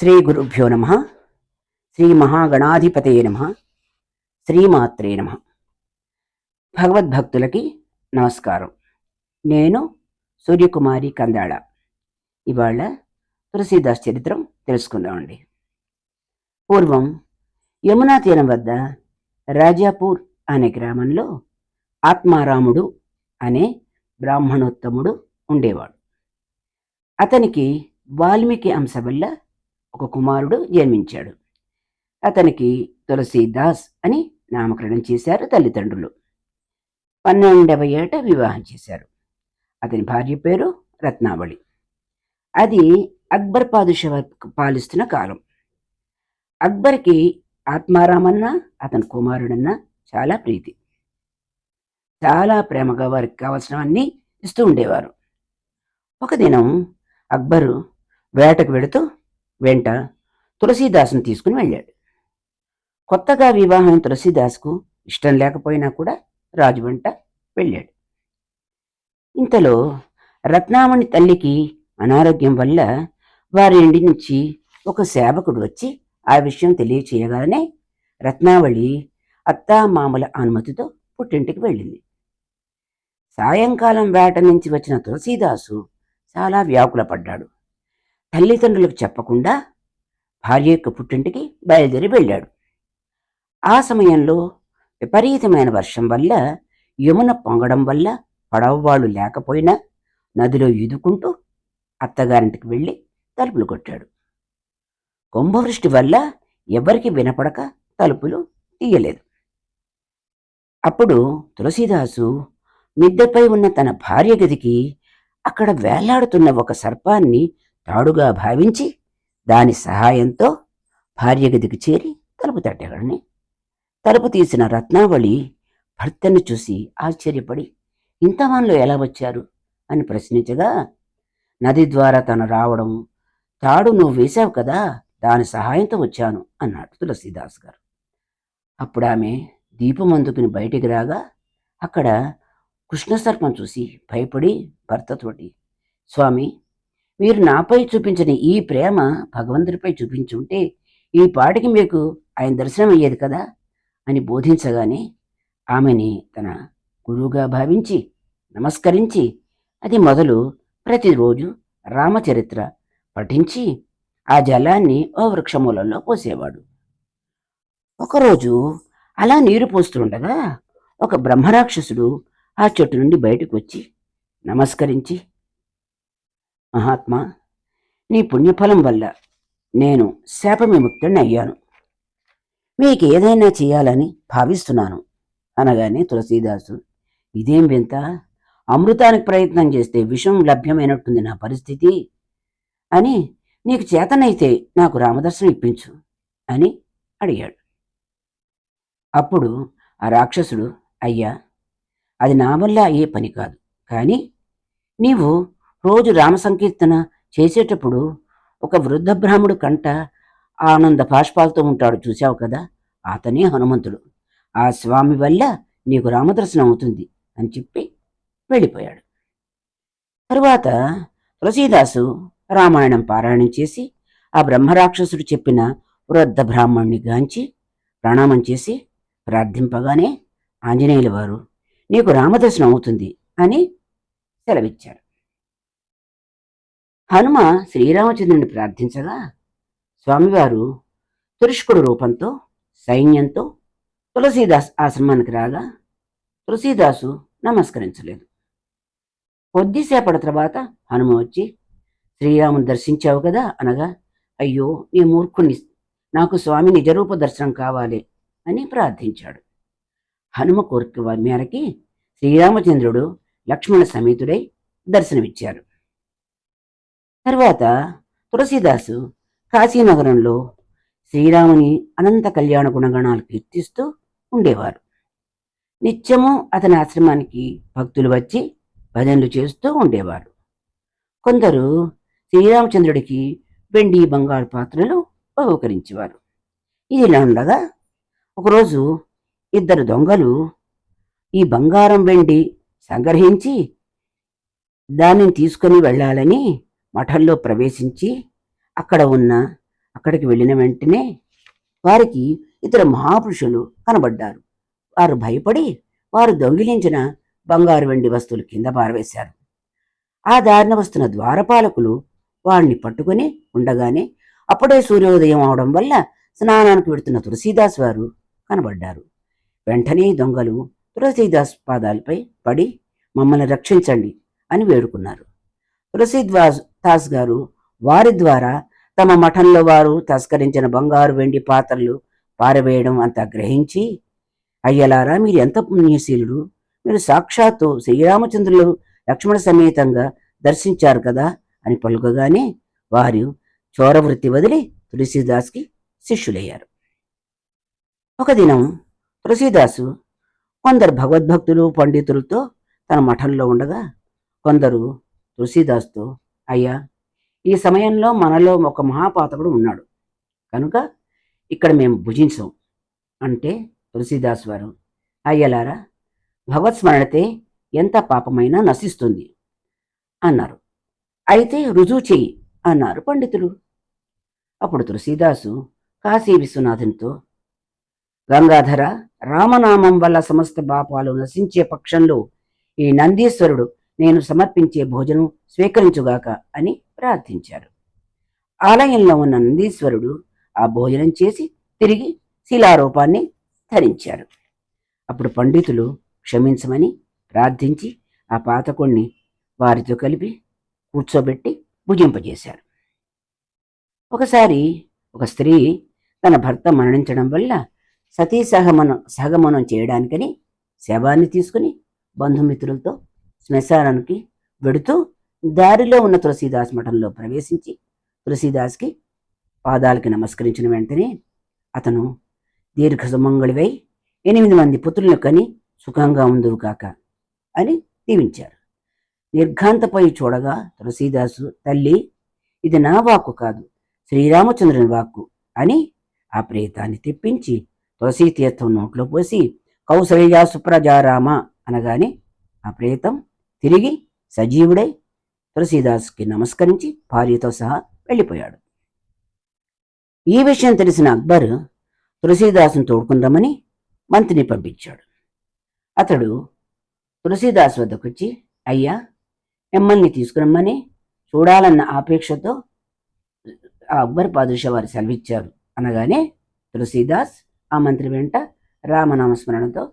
శ్రీ గురుభ్యో నమ. శ్రీ మహాగణాధిపతే నమ. శ్రీమాత్రే నమ. భగవద్భక్తులకి నమస్కారం. నేను సూర్యకుమారి కందాళ. ఇవాళ తులసీదాస్ చరిత్రం తెలుసుకుందామండి. పూర్వం యమునా తీరం వద్ద రాజాపూర్ అనే గ్రామంలో ఆత్మారాముడు అనే బ్రాహ్మణోత్తముడు ఉండేవాడు. అతనికి వాల్మీకి అంశ వల్ల ఒక కుమారుడు జన్మించాడు. అతనికి తులసీదాస్ అని నామకరణం చేశారు తల్లిదండ్రులు. పన్నెండవ ఏట వివాహం చేశారు. అతని భార్య పేరు రత్నావళి. అది అక్బర్ పాదుషా పాలిస్తున్న కాలం. అక్బర్కి ఆత్మారామన్న అతని కుమారుడన్న చాలా ప్రీతి. చాలా ప్రేమగా వారికి కావలసినవన్నీ ఇస్తూ ఉండేవారు. ఒక దినం అక్బరు వేటకు వెళుతూ వెంట తులసీదాసును తీసుకుని వెళ్ళాడు. కొత్తగా వివాహం తులసీదాస్కు ఇష్టం లేకపోయినా కూడా రాజు వెంట వెళ్ళాడు. ఇంతలో రత్నామణి తల్లికి అనారోగ్యం వల్ల వారి ఇంటి నుంచి ఒక సేవకుడు వచ్చి ఆ విషయం తెలియచేయగానే రత్నావళి అత్తామామల అనుమతితో పుట్టింటికి వెళ్ళింది. సాయంకాలం వేట నుంచి వచ్చిన తులసీదాసు చాలా వ్యాకులపడ్డాడు తల్లిదండ్రులకు చెప్పకుండా భార్య యొక్క పుట్టింటికి బయలుదేరి వెళ్ళాడు. ఆ సమయంలో విపరీతమైన వర్షం వల్ల యమున పొంగడం వల్ల పడవవాళ్ళు లేకపోయినా నదిలో ఈదుకుంటూ అత్తగారింటికి వెళ్ళి తలుపులు కొట్టాడు. కుంభవృష్టి వల్ల ఎవరికి వినపడక తలుపులు తీయలేదు. అప్పుడు తులసీదాసు మిద్దెపై ఉన్న తన భార్య గదికి అక్కడ వేలాడుతున్న ఒక సర్పాన్ని తాడుగా భావించి దాని సహాయంతో భార్య గదికి చేరి తలుపు తట్టాడని తలుపు తీసిన రత్నావళి భర్తను చూసి ఆశ్చర్యపడి ఇంతవాన్లో ఎలా వచ్చారు? అని ప్రశ్నించగా నది ద్వారా తను రావడం తాడు నువ్వు వేశావు కదా దాని సహాయంతో వచ్చాను అన్నాడు తులసీదాస్ గారు. అప్పుడు ఆమె దీపం అందుకుని బయటికి రాగా అక్కడ కృష్ణసర్పం చూసి భయపడి భర్తతోటి స్వామి మీరు నాపై చూపించిన ఈ ప్రేమ భగవంతుడిపై చూపించుంటే ఈ పాటికి మీకు ఆయన దర్శనం అయ్యేది కదా? అని బోధించగానే ఆమెని తన గురువుగా భావించి నమస్కరించి అది మొదలు ప్రతిరోజు రామచరిత్ర పఠించి ఆ జలాన్ని ఓ వృక్షమూలంలో పోసేవాడు. ఒకరోజు అలా నీరు పోస్తుండగా ఒక బ్రహ్మరాక్షసుడు ఆ చెట్టు నుండి బయటకు వచ్చి నమస్కరించి మహాత్మా నీ పుణ్యఫలం వల్ల నేను శాపవిముక్తుడిని అయ్యాను. మీకు ఏదైనా చేయాలని భావిస్తున్నాను అనగానే తులసీదాసు ఇదేం వింత అమృతానికి ప్రయత్నం చేస్తే విషం లభ్యమైనట్టుంది నా పరిస్థితి? అని నీకు చేతనైతే నాకు రామదర్శనం ఇప్పించు అని అడిగాడు. అప్పుడు ఆ రాక్షసుడు అయ్యా అది నా వల్ల అయ్యే పని కాదు కానీ నీవు రోజు రామ సంకీర్తన చేసేటప్పుడు ఒక వృద్ధ బ్రాహ్మడు కంట ఆనంద పాష్పాలతో ఉంటాడు. చూశావు కదా? అతనే హనుమంతుడు. ఆ స్వామి వల్ల నీకు రామదర్శనం అవుతుంది అని చెప్పి వెళ్ళిపోయాడు. తరువాత తులసీదాసు రామాయణం పారాయణం చేసి ఆ బ్రహ్మరాక్షసుడు చెప్పిన వృద్ధ బ్రాహ్మణ్ణి గాంచి ప్రణామం చేసి ప్రార్థింపగానే ఆంజనేయుల వారు నీకు రామదర్శనం అవుతుంది అని సెలవిచ్చారు. హనుమ శ్రీరామచంద్రుని ప్రార్థించగా స్వామివారు తురుష్కుడు రూపంతో సైన్యంతో తులసీదాస్ ఆశ్రమానికి రాగా తులసీదాసు నమస్కరించలేదు. కొద్దిసేపటి తర్వాత హనుమ వచ్చి శ్రీరాముని దర్శించావు కదా? అనగా అయ్యో నీ మూర్ఖుని నాకు స్వామి నిజరూప దర్శనం కావాలి అని ప్రార్థించాడు. హనుమ కోరిక మేరకి శ్రీరామచంద్రుడు లక్ష్మణ సమేతుడై దర్శనమిచ్చారు. తర్వాత తులసీదాసు కాశీనగరంలో శ్రీరాముని అనంత కళ్యాణ గుణగణాలు కీర్తిస్తూ ఉండేవారు. నిత్యము అతని ఆశ్రమానికి భక్తులు వచ్చి భజనలు చేస్తూ ఉండేవారు. కొందరు శ్రీరామచంద్రుడికి వెండి బంగారు పాత్రలు బహుకరించేవారు. ఇది ఇలా ఉండగా ఒకరోజు ఇద్దరు దొంగలు ఈ బంగారం వెండి సంగ్రహించి దానిని తీసుకొని వెళ్ళాలని మఠంలో ప్రవేశించి అక్కడ ఉన్న అక్కడికి వెళ్ళిన వెంటనే వారికి ఇతర మహాపురుషులు కనబడ్డారు. వారు భయపడి వారు దొంగిలించిన బంగారు వెండి వస్తువులు కింద పారవేశారు. ఆ దారిన వస్తున్న ద్వారపాలకులు వారిని పట్టుకుని ఉండగానే అప్పుడే సూర్యోదయం అవడం వల్ల స్నానానికి వెడుతున్న తులసీదాస్ వారు కనబడ్డారు. వెంటనే దొంగలు తులసీదాస్ పాదాలపై పడి మమ్మల్ని రక్షించండి అని వేడుకున్నారు. తులసీదాస్ దాస్ గారు. వారి ద్వారా తమ మఠంలో వారు తస్కరించిన బంగారు వెండి పాత్రలు పారవేయడం అంతా గ్రహించి అయ్యలారా మీరు ఎంత పుణ్యశీలుడు? మీరు సాక్షాత్తు శ్రీరామచంద్రులు లక్ష్మణ సమేతంగా దర్శించారు కదా అని పలుకగానే వారు చోరవృత్తి వదిలి తులసీదాస్కి శిష్యులయ్యారు. ఒక దినం తులసీదాసు కొందరు భగవద్భక్తులు పండితులతో తన మఠంలో ఉండగా కొందరు తులసీదాస్తో అయ్యా ఈ సమయంలో మనలో ఒక మహాపాతకుడు ఉన్నాడు. కనుక ఇక్కడ మేము భుజించం అంటే తులసీదాస్ వారు అయ్యలారా భగవత్ స్మరణతే ఎంత పాపమైనా నశిస్తుంది అన్నారు. అయితే రుజువు చెయ్యి అన్నారు పండితులు అప్పుడు తులసీదాసు కాశీ విశ్వనాథునితో గంగాధర రామనామం వల్ల సమస్త పాపాలు నశించే పక్షంలో ఈ నందీశ్వరుడు నేను సమర్పించే భోజనం స్వీకరించుగాక అని ప్రార్థించారు. ఆలయంలో ఉన్న నందీశ్వరుడు ఆ భోజనం చేసి తిరిగి శిలారూపాన్ని ధరించారు. అప్పుడు పండితులు క్షమించమని ప్రార్థించి ఆ పాతకుణ్ణి వారితో కలిపి కూర్చోబెట్టి భుజింపజేశారు. ఒకసారి ఒక స్త్రీ తన భర్త మరణించడం వల్ల సతీ సహమనం సహగమనం చేయడానికని శవాన్ని తీసుకుని బంధుమిత్రులతో శ్మశానానికి వెడుతూ దారిలో ఉన్న తులసీదాస్ మఠంలో ప్రవేశించి తులసీదాస్కి పాదాలకి నమస్కరించిన వెంటనే అతను దీర్ఘ సుమంగళివై ఎనిమిది మంది పుత్రులను కని సుఖంగా ఉందువు కాక అని దీవించారు. నిర్ఘాంతపై చూడగా తులసీదాసు తల్లి ఇది నా వాక్కు కాదు శ్రీరామచంద్రుని వాక్కు అని ఆ ప్రేతాన్ని తెప్పించి తులసీ తీర్థం నోట్లో పోసి కౌసల్యా సుప్రజారామ అనగానే ఆ ప్రేతం తిరిగి సజీవుడై తులసీదాస్కి నమస్కరించి భార్యతో సహా వెళ్ళిపోయాడు. ఈ విషయం తెలిసిన అక్బర్ తులసీదాసును తోడుకుందామని మంత్రిని పంపించాడు. అతడు తులసీదాస్ వద్దకు వచ్చి అయ్యా మిమ్మల్ని తీసుకురమ్మని చూడాలన్న ఆపేక్షతో ఆ అక్బర్ పాదుషా వారు సెలవిచ్చారు. అనగానే తులసీదాస్ ఆ మంత్రి వెంట రామనామస్మరణతో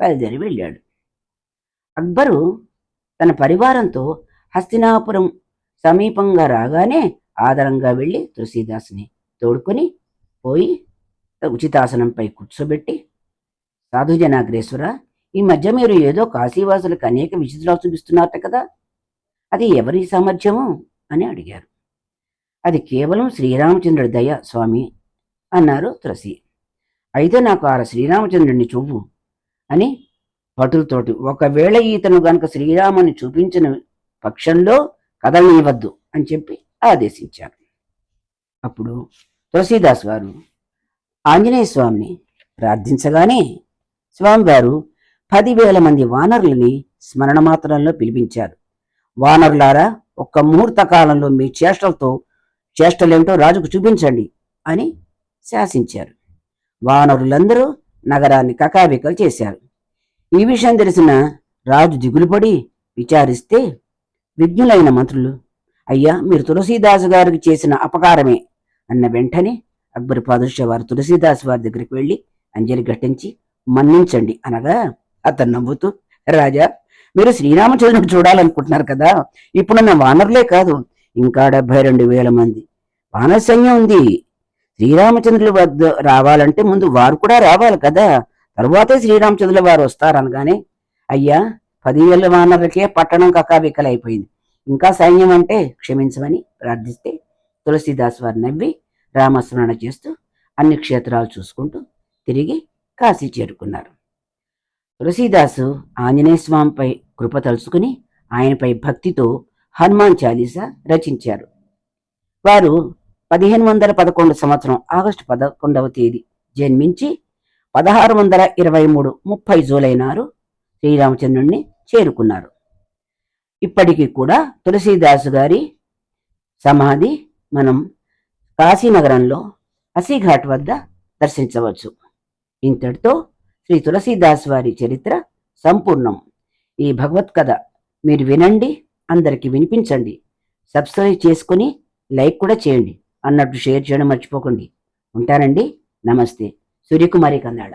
బయలుదేరి వెళ్ళాడు. అక్బరు తన పరివారంతో హస్తినాపురం సమీపంగా రాగానే ఆదరంగా వెళ్ళి తులసీదాసుని తోడుకొని పోయి ఉచితాసనంపై కూర్చోబెట్టి సాధుజనాగ్రేశ్వర ఈ మధ్య మీరు ఏదో కాశీవాసులకు అనేక విచిత్రాలు చూపిస్తున్నారట కదా అది ఎవరి సామర్థ్యము? అని అడిగారు. అది కేవలం శ్రీరామచంద్రుడి దయ స్వామి అన్నారు తులసి. అయితే నాకు ఆ శ్రీరామచంద్రుడిని చూపు అని భటులతోటి ఒకవేళ ఈతను గనుక శ్రీరాముని చూపించిన పక్షంలో కదలనివ్వద్దు అని చెప్పి ఆదేశించారు అప్పుడు తులసీదాస్ వారు ఆంజనేయ స్వామిని ప్రార్థించగానే స్వామివారు పదివేల మంది వానరులని స్మరణ మాత్రంలో పిలిపించారు. వానరులారా ఒక్క ముహూర్త కాలంలో మీ చేష్టలతో చేష్టలేమిటో రాజుకు చూపించండి అని శాసించారు. వానరులందరూ నగరాన్ని కకావికలు చేశారు. ఈ విషయం తెలిసిన రాజు దిగులుపడి విచారిస్తే విజ్ఞులైన మంత్రులు అయ్యా మీరు తులసీదాసు గారికి చేసిన అపకారమే అన్న వెంటనే అక్బర్ పాదుషా వారు తులసీదాస్ వారి దగ్గరికి వెళ్ళి అంజలి ఘటించి మన్నించండి అనగా అతను నవ్వుతూ రాజా మీరు శ్రీరామచంద్రుని చూడాలనుకుంటున్నారు కదా ఇప్పుడు నా వానరులే కాదు ఇంకా డెబ్బై రెండు వేల మంది. వానర సైన్యం ఉంది. శ్రీరామచంద్రుల వద్ద రావాలంటే ముందు వారు కూడా రావాలి కదా తరువాతే శ్రీరామచంద్రుల వారు వస్తారనగానే అయ్యా పదివేల వానరులకే పట్టణం కకాబిక్కలైపోయింది ఇంకా సైన్యం అంటే క్షమించమని ప్రార్థిస్తే తులసీదాస్ వారు నవ్వి రామస్మరణ చేస్తూ అన్ని క్షేత్రాలు చూసుకుంటూ తిరిగి కాశీ చేరుకున్నారు. తులసీదాసు ఆంజనేయ స్వామిపై కృప తలుచుకుని ఆయనపై భక్తితో హనుమాన్ చాలీసా రచించారు. వారు పదిహేను వందల పదకొండు సంవత్సరం ఆగస్టు పదకొండవ తేదీ జన్మించి పదహారు వందల ఇరవై మూడు ముప్పై జూలై నారు శ్రీరామచంద్రుణ్ణి చేరుకున్నారు. ఇప్పటికీ కూడా తులసీదాసు గారి సమాధి మనం కాశీనగరంలో అసీఘాట్ వద్ద దర్శించవచ్చు. ఇంతటితో శ్రీ తులసీదాస్ వారి చరిత్ర సంపూర్ణం. ఈ భగవత్ కథ మీరు వినండి అందరికీ వినిపించండి. సబ్స్క్రైబ్ చేసుకుని లైక్ కూడా చేయండి. అన్నట్టు షేర్ చేయడం మర్చిపోకండి. ఉంటానండి. నమస్తే. సూర్యకుమారి కన్నాడ